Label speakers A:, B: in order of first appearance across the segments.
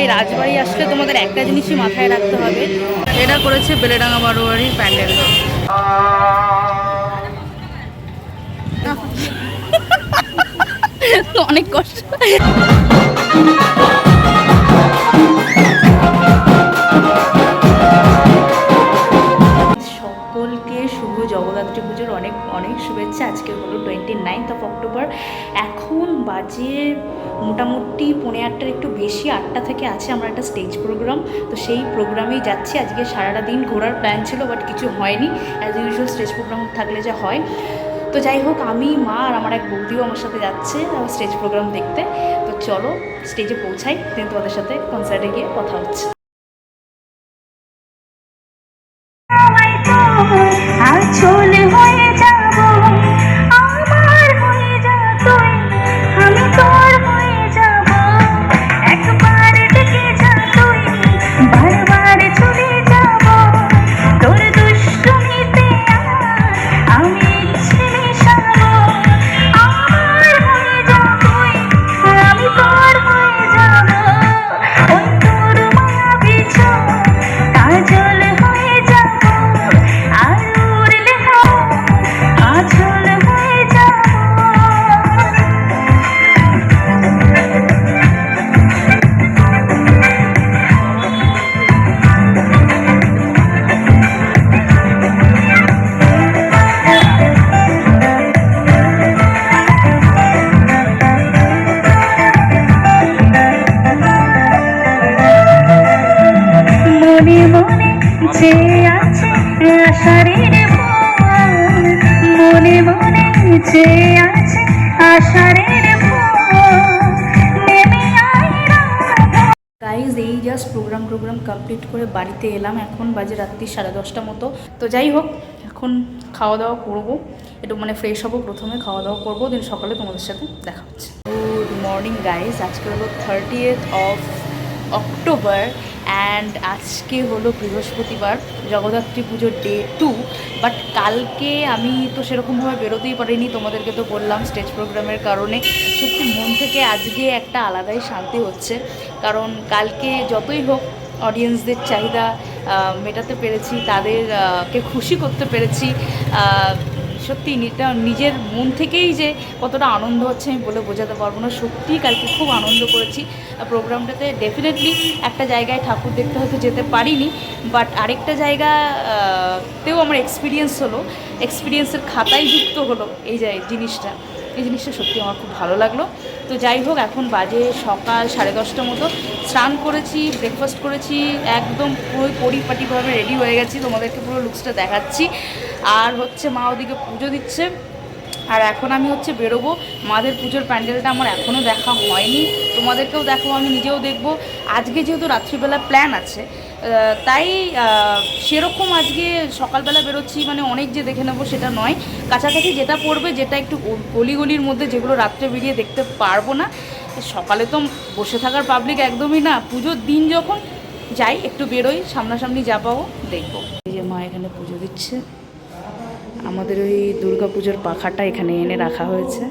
A: এই রাজবাড়ি আসলে তোমাদের একটা জিনিসই মাথায় রাখতে হবে। এটা করেছে বেলেডাঙ্গা বারোয়ারির প্যান্ডেল। অনেক কষ্ট। সকলকে শুভ জগদ্ধাত্রী পুজোর অনেক অনেক শুভেচ্ছা। আজকে হলো টোয়েন্টি নাইনথ অফ অক্টোবর এখন বাজে মোটামুটি পৌনে আটটার একটু বেশি, আটটা থেকে আছে আমার একটা স্টেজ প্রোগ্রাম তো সেই প্রোগ্রামেই যাচ্ছি। আজকে সারাটা দিন ঘোরার প্ল্যান ছিল বাট কিছু হয়নি। অ্যাজ ইউজুয়াল স্টেজ প্রোগ্রাম থাকলে যা হয়। তো যাই হোক, আমি, মা আর আমার এক বৌদিও আমার সাথে যাচ্ছে স্টেজ প্রোগ্রাম দেখতে। তো চলো স্টেজে পৌঁছাই কিন্তু তোমাদের সাথে কনসার্টে গিয়ে কথা হচ্ছে।
B: যে আছে আশারের ভুবন মনে মনে যে আছে রাধা।
A: গাইজ এই জাস্ট প্রোগ্রাম প্রোগ্রাম কমপ্লিট করে বাড়িতে এলাম। এখন বাজে রাত্রি সাড়ে দশটা মতো। তো যাই হোক, এখন খাওয়া দাওয়া করব। একটু মানে ফ্রেশ হব, প্রথমে খাওয়া দাওয়া করব দিন সকালে তোমাদের সাথে দেখা হচ্ছে। গুড মর্নিং গাইজ আজকে হলো থার্টিয়েথ অফ অক্টোবর অ্যান্ড আজকে হলো বৃহস্পতিবার, জগদ্ধাত্রী পুজোর ডে টু বাট কালকে আমি তো সেরকমভাবে বেরোতেই পারিনি, তোমাদেরকে তো বললাম স্টেজ প্রোগ্রামের কারণে। সত্যি মন থেকে আজকে একটা আলাদাই শান্তি হচ্ছে, কারণ কালকে যতই হোক অডিয়েন্সদের চাহিদা মেটাতে পেরেছি, তাদেরকে খুশি করতে পেরেছি সত্যি নিজের মন থেকেই যে কতটা আনন্দ হচ্ছে আমি বলে বোঝাতে পারব না। সত্যিই কালকে খুব আনন্দ করেছি। প্রোগ্রামটাতে ডেফিনেটলি একটা জায়গায় ঠাকুর দেখতে হয়তো যেতে পারিনি। বাট আরেকটা জায়গা তেও আমার এক্সপিরিয়েন্স হলো। এক্সপিরিয়েন্সের খাতায় যুক্ত হলো এই যে জিনিসটা। এই জিনিসটা সত্যি আমার খুব ভালো লাগল। তো যাই হোক, এখন বাজে সকাল সাড়ে দশটা মতো। স্নান করেছি ব্রেকফাস্ট করেছি, একদম পুরো পরিপাটিভাবে রেডি হয়ে গেছি। তোমাদেরকে পুরো লুকসটা দেখাচ্ছি। আর হচ্ছে মা ওদিকে পুজো দিচ্ছে। আর এখন আমি হচ্ছে বেরোবো। মাদের পুজোর প্যান্ডেলটা আমার এখনও দেখা হয়নি। তোমাদেরকেও দেখো আমি নিজেও দেখব। আজকে যেহেতু রাত্রিবেলা প্ল্যান আছে তাই সেরকম আজকে সকালবেলা বেরোচ্ছি মানে অনেক যে দেখে নেব সেটা নয়। কাছাকাছি যেটা পড়বে, যেটা একটু গলিগলির মধ্যে যেগুলো রাত্রে বেরিয়ে দেখতে পারব না, সকালে তো বসে থাকার পাবলিক একদমই না। পুজোর দিন যখন যাই, একটু বেরোই, সামনাসামনি যা পাবো দেখব। এই যে মা এখানে পুজো দিচ্ছে। আমাদের ওই পুজোর পাখাটা এখানে এনে রাখা হয়েছে।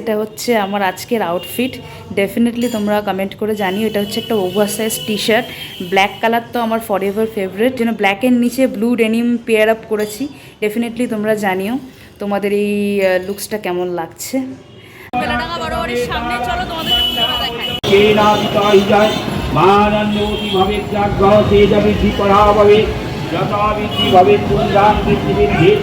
A: এটা হচ্ছে আমার আজকের আউটফিট ডেফিনেটলি তোমরা কমেন্ট করে জানিও, এটা হচ্ছে একটা over size T shirt black colour তো আমার ফর এভার ফেভারিট যেন ব্ল্যাকের নিচে ব্লু ডেনিম পেয়ার আপ করেছি। ডেফিনেটলি তোমরা জানিও তোমাদের এই লুকসটা কেমন লাগছে। সোনাডাঙ্গা বড় বাড়ির সামনে চলো তোমাদের দেখাই
C: মানন্দতি ভাবে জাগ্রহ সে যাবে বিপরা ভাবে যথাবিধি ভাবে পুঞ্জান পৃথিবীর
A: ভেদ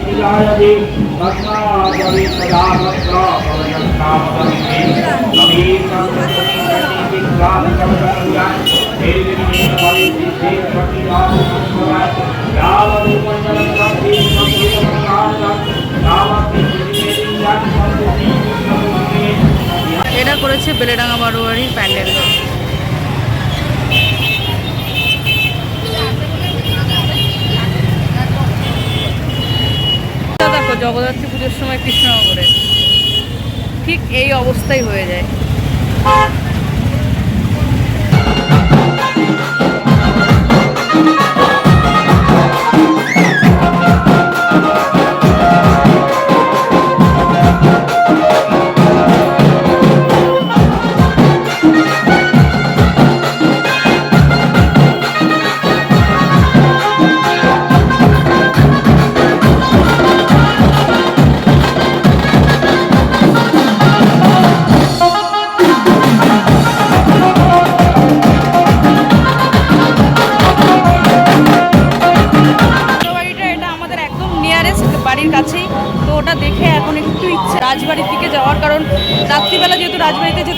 A: করেছে বেলেডাঙ্গা বারোয়ারির প্যান্ডেল। দেখো জগদ্ধাত্রী পুজোর সময় কৃষ্ণনগরে। ঠিক এই অবস্থাই হয়ে যায়।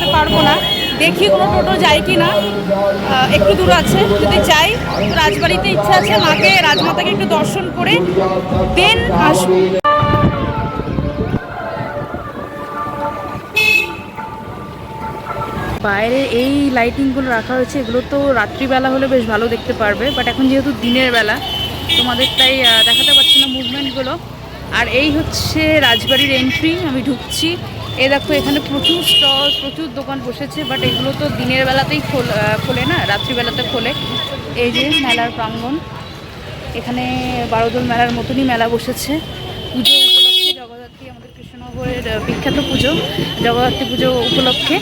A: যেতে পারব না। দেখি কোনো টোটো যায় কি না। একটু দূর আছে, যদি যাই রাজবাড়িতে ইচ্ছা আছে মাকে, রাজমাতাকে একটু দর্শন করে দেন আসব। বাইরে এই লাইটিংগুলো রাখা হয়েছে, এগুলো তো রাত্রিবেলা হলে বেশ ভালো দেখতে পারবে বাট এখন যেহেতু দিনের বেলা, তোমাদের তাই দেখাতে পারছি না মুভমেন্টগুলো আর এই হচ্ছে রাজবাড়ির এন্ট্রি আমি ঢুকছি। এ দেখো, এখানে প্রচুর স্টল প্রচুর দোকান বসেছে বাট এগুলো তো দিনের বেলাতেই খোল না? রাত্রিবেলাতে খোলে। এই যে মেলার প্রাঙ্গণ। এখানে বারোদল মেলার মতনই মেলা বসেছে। পুজো জগদ্ধাত্রী আমাদের কৃষ্ণনগরের বিখ্যাত পুজো, জগদ্ধাত্রী পুজো উপলক্ষে।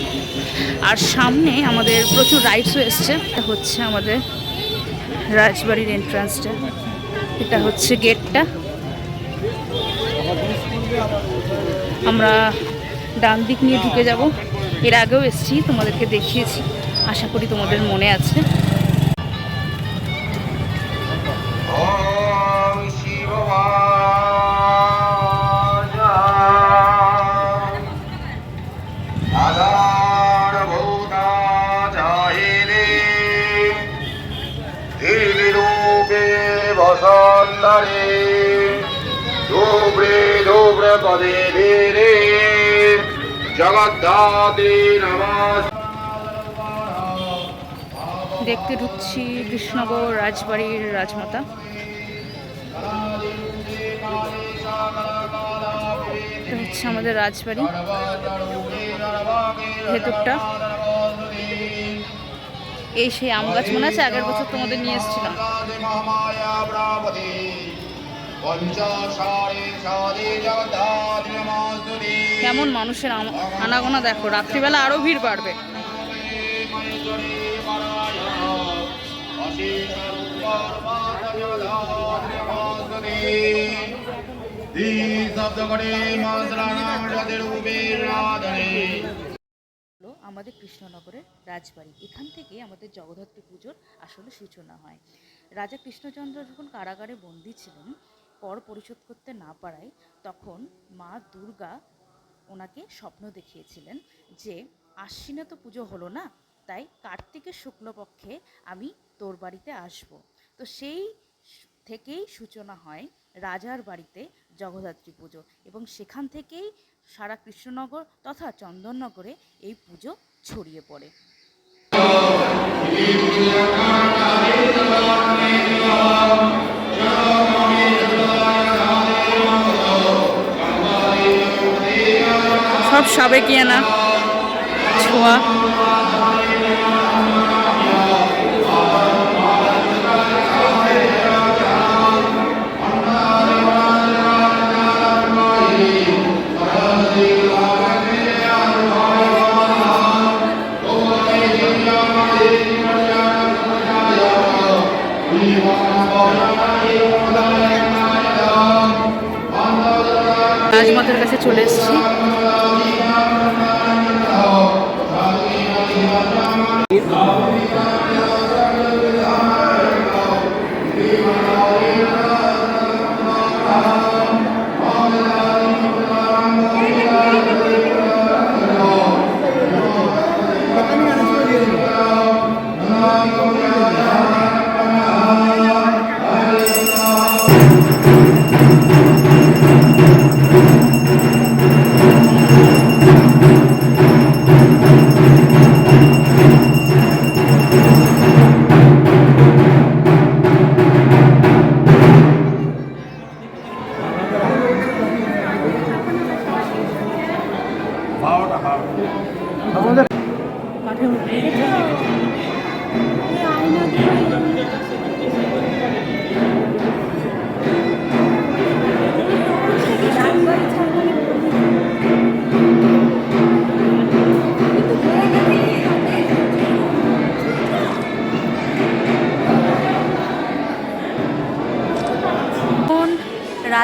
A: আর সামনে আমাদের প্রচুর রাইডসও এসছে। এটা হচ্ছে আমাদের রাজবাড়ির এন্ট্রান্সটা এটা হচ্ছে গেটটা আমরা ডান দিক নিয়ে ঢুকে যাব। এর আগেও এসছি তোমাদেরকে দেখিয়েছি। আশা করি তোমাদের মনে আছে।
C: Dovre, dovre, রে রে
A: দেখতে ঢুকছি কৃষ্ণনগর রাজবাড়ির রাজমাতা। হচ্ছে আমাদের রাজবাড়ি। ভেতরটা। এই সেই আম গাছ মনে আছে? আগের বছর তোমাদের নিয়ে এসেছিলাম। কেমন মানুষের আনাগোনা দেখো রাত্রিবেলা আরও ভিড় বাড়বে। আমাদের কৃষ্ণনগরের রাজবাড়ি। এখান থেকে আমাদের জগদ্ধাত্রী পুজোর আসলে সূচনা হয়। রাজা কৃষ্ণচন্দ্র যখন কারাগারে বন্দী ছিলেন কর পরিশোধ করতে না পারায় তখন মা দুর্গা ওনাকে স্বপ্ন দেখিয়েছিলেন যে আশ্বিনে তো পুজো হলো না, তাই কার্তিকের শুক্লপক্ষে আমি তোর বাড়িতে আসব। তো সেই থেকেই সূচনা হয় রাজার বাড়িতে জগদ্ধাত্রী পুজো এবং সেখান থেকেই সারা কৃষ্ণনগর তথা চন্দননগরে এই পুজো ছড়িয়ে পড়ে। সব সাবেকিয়ানা ছোঁয়া।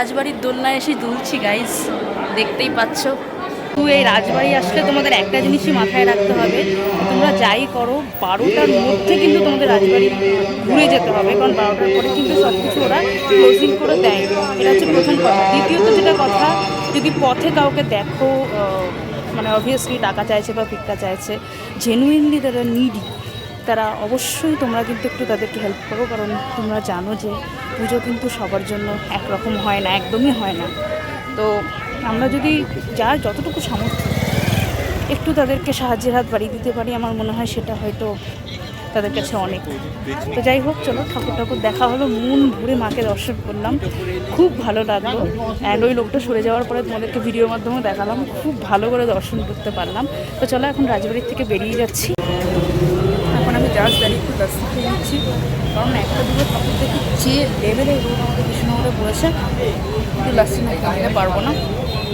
A: রাজবাড়ির দোলনায় এসে দুলছি গাইজ দেখতেই পাচ্ছ। এই রাজবাড়ি আসলে তোমাদের একটা জিনিসই মাথায় রাখতে হবে। তোমরা যাই করো, বারোটার মধ্যে কিন্তু তোমাদের রাজবাড়ি ঘুরে যেতে হবে, কারণ বারোটার পরে কিন্তু সব কিছু ওরা ক্লোজিং করে দেয়। এটা হচ্ছে প্রথম কথা। দ্বিতীয়ত যেটা কথা, যদি পথে কাউকে দেখো মানে অবভিয়াসলি টাকা চাইছে বা ভিক্ষা চাইছে জেনুইনলি তারা নিডি তারা অবশ্যই তোমরা কিন্তু একটু তাদেরকে হেল্প করো, কারণ তোমরা জানো যে পুজো কিন্তু সবার জন্য একরকম হয় না, একদমই হয় না। তো আমরা যদি যার যতটুকু সামর্থ্য একটু তাদেরকে সাহায্যের হাত বাড়িয়ে দিতে পারি, আমার মনে হয় সেটা হয়তো তাদের কাছে অনেক। তো যাই হোক, চলো ঠাকুর ঠাকুর দেখা হলো, মন ভরে মাকে দর্শন করলাম। খুব ভালো লাগল। অ্যান্ড ওই লোকটা সরে যাওয়ার পরে তোমাদেরকে ভিডিওর মাধ্যমে দেখালাম। খুব ভালো করে দর্শন করতে পারলাম। তো চলো এখন রাজবাড়ির থেকে বেরিয়ে যাচ্ছি। জাস্ট দাঁড়িয়ে একটু লাস্সি খেয়ে নিচ্ছি কারণ একটা দুটো ঠাকুর দেখি, যে লেভেলের রোদ আমাদের কৃষ্ণনগরে পড়েছে একটু লাস্সি না কিনতে পারব না।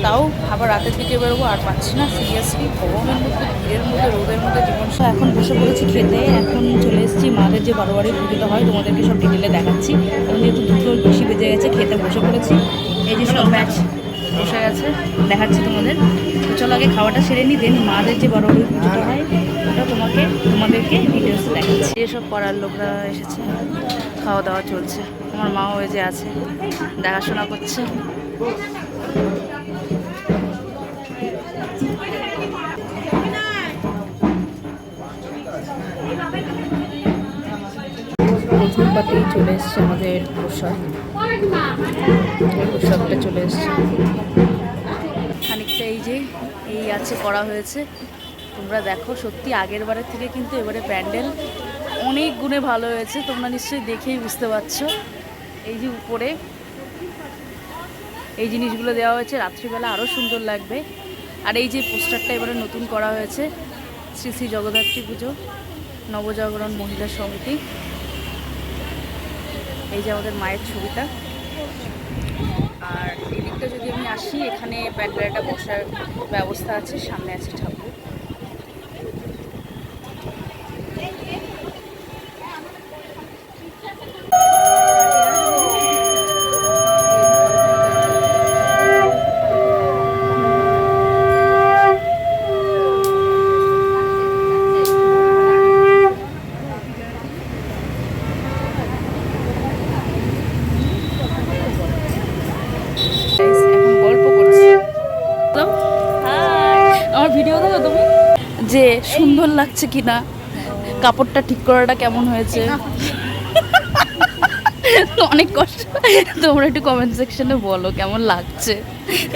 A: তাও আবার রাতের দিকে বেরোবো, আর পাচ্ছি না সিরিয়াসলি গরমের মধ্যে, ভিড়ের মধ্যে, রোদের মধ্যে জীবন এখন বসে পড়েছি খেতে, এখন চলে এসেছি মাদের যে বারো বাড়ি পুজোটা হয়, তোমাদেরকে সব ডিটেলে দেখাচ্ছি। এখন যেহেতু দুটো বেশি বেজে গেছে, খেতে বসে পড়েছি। এই যে সব ম্যাচ বসে গেছে, দেখাচ্ছি তোমাদের। তো চলো আগে খাওয়াটা সেরে নিই দেন মাদের যে বড় বড় পুজোটা হয় ওটা তোমাকে তোমাদেরকে ডিটেলস দেখাচ্ছি। এসব পাড়ার লোকরা এসেছে খাওয়া দাওয়া চলছে। আমার মাও ওই যে আছে দেখাশোনা করছে। প্রথম পাতেই চলে এসছে আমাদের প্রসাদ। প্রসাদটা চলে এসছে। খানিকটা এই যে এই আছে করা হয়েছে। তোমরা দেখো, সত্যি আগের বারের থেকে কিন্তু এবারে প্যান্ডেল অনেক গুণে ভালো হয়েছে, তোমরা নিশ্চয়ই দেখেই বুঝতে পারছ। এই যে উপরে, এই জিনিসগুলো দেওয়া হয়েছে, রাত্রিবেলা আরও সুন্দর লাগবে। আর এই যে পোস্টারটা এবারে নতুন করা হয়েছে, শ্রী শ্রী জগদ্ধাত্রী পুজো, নবজাগরণ মহিলা সমিতি। এই যে আমাদের মায়ের ছবিটা। আর এদিকটা যদি আমি আসি, এখানে প্যান্ডেলটা বসার ব্যবস্থা আছে, সামনে আছে ঠাকুর। যে সুন্দর লাগছে কিনা কাপড়টা ঠিক করাটা কেমন হয়েছে? অনেক কষ্ট। তোমরা একটু কমেন্ট সেকশনে বলো কেমন লাগছে?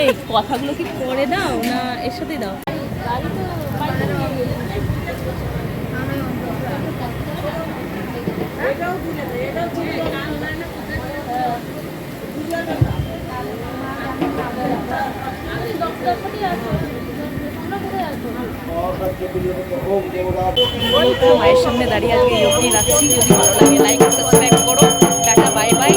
D: এই কথাগুলো কি পরে দাও না এর সাথেই দাও
A: মায়ের সামনে দাঁড়িয়ে আজকে যোগ রাখছি যদি ভালো লাগে লাইক সাবস্ক্রাইব করো। Tata bye bye